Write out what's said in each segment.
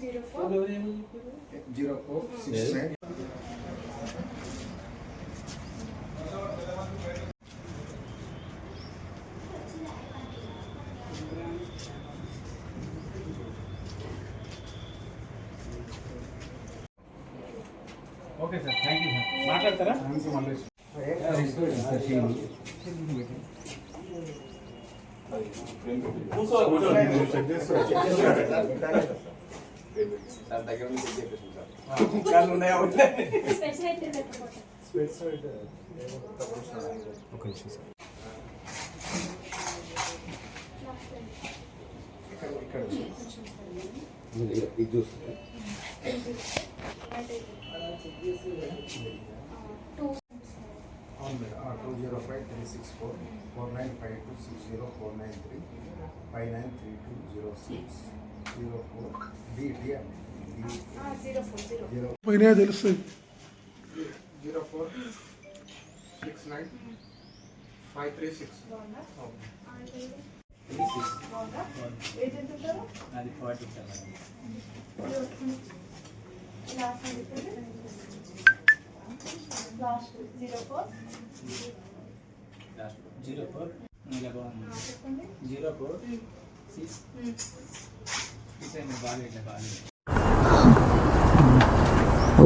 Zero four zero four six nine okay sir thank you sir మాట్లాడతారా స్పెట్స్ పెట్టకపోతే ఇక్కడ ఇక్కడ ఇది చూస్తుంది అవును madam two zero five three six four four nine five two six zero four nine three five nine three two zero six. Zero four. D D D. Zero పోయినా తెలుస్తుంది zero. Four six nine five three six. ఎంత ఉంటారు అది forty sir last zero four last zero four చెప్పండి zero four six six బాగా ఇట్లా బాగా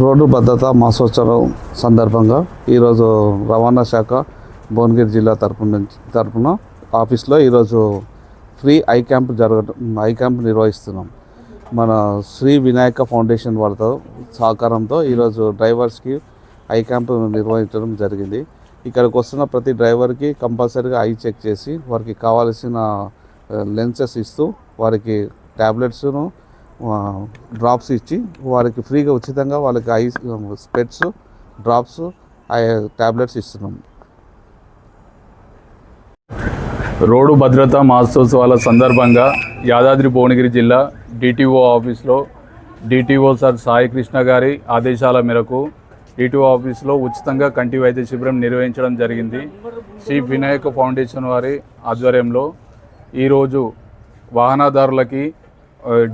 road భద్రత మాసోత్సవం సందర్భంగా ఈరోజు రవాణా శాఖ భువనగిరి జిల్లా తరపు నుంచి తరపున ఆఫీస్లో ఈరోజు ఫ్రీ ఐ క్యాంప్ జరగడం ఐ క్యాంప్ నిర్వహిస్తున్నాం. మన శ్రీ వినాయక ఫౌండేషన్ వాళ్ళతో సహకారంతో ఈరోజు డ్రైవర్స్కి ఐ క్యాంప్ నిర్వహించడం జరిగింది. ఇక్కడికి వస్తున్న ప్రతి డ్రైవర్కి కంపల్సరీగా ఐ చెక్ చేసి వారికి కావాల్సిన లెన్సెస్ ఇస్తూ వారికి ట్యాబ్లెట్స్ను డ్రాప్స్ ఇచ్చి వారికి ఫ్రీగా ఉచితంగా వాళ్ళకి ఐ స్పెట్స్ డ్రాప్స్ ట్యాబ్లెట్స్ ఇస్తున్నాం. రోడ్డు భద్రతా మాసోత్సవాల సందర్భంగా యాదాద్రి భువనగిరి జిల్లా డిటిఓ ఆఫీస్లో డిటిఓ సార్ సాయి కృష్ణ గారి ఆదేశాల మేరకు డిటిఓ ఆఫీస్లో ఉచితంగా కంటి వైద్య శిబిరం నిర్వహించడం జరిగింది. శ్రీ వినాయక ఫౌండేషన్ వారి ఆధ్వర్యంలో ఈరోజు వాహనదారులకి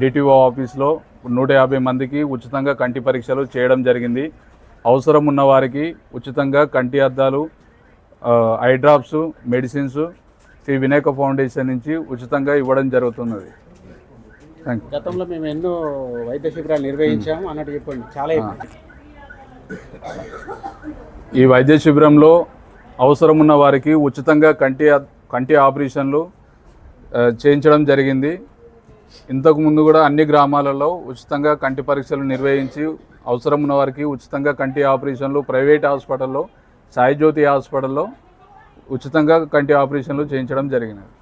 డిటిఓ ఆఫీస్లో నూట యాభై మందికి ఉచితంగా కంటి పరీక్షలు చేయడం జరిగింది. అవసరం ఉన్న వారికి ఉచితంగా కంటి అద్దాలు eye drops medicines Shri Vinayaka foundation నుంచి ఉచితంగా ఇవ్వడం జరుగుతున్నది. గతంలో మేము ఎన్నో వైద్య శిబిరాలు నిర్వహించాము అన్నట్టు చెప్పండి. చాలా. ఈ వైద్య శిబిరంలో అవసరం ఉన్న వారికి ఉచితంగా కంటి కంటి ఆపరేషన్లు చేయించడం జరిగింది. ఇంతకు ముందు కూడా అన్ని గ్రామాలలో ఉచితంగా కంటి పరీక్షలు నిర్వహించి అవసరం ఉన్న వారికి ఉచితంగా కంటి ఆపరేషన్లు ప్రైవేట్ హాస్పిటల్లో సాయిజ్యోతి హాస్పిటల్లో ఉచితంగా కంటి ఆపరేషన్లు చేయించడం జరిగినది.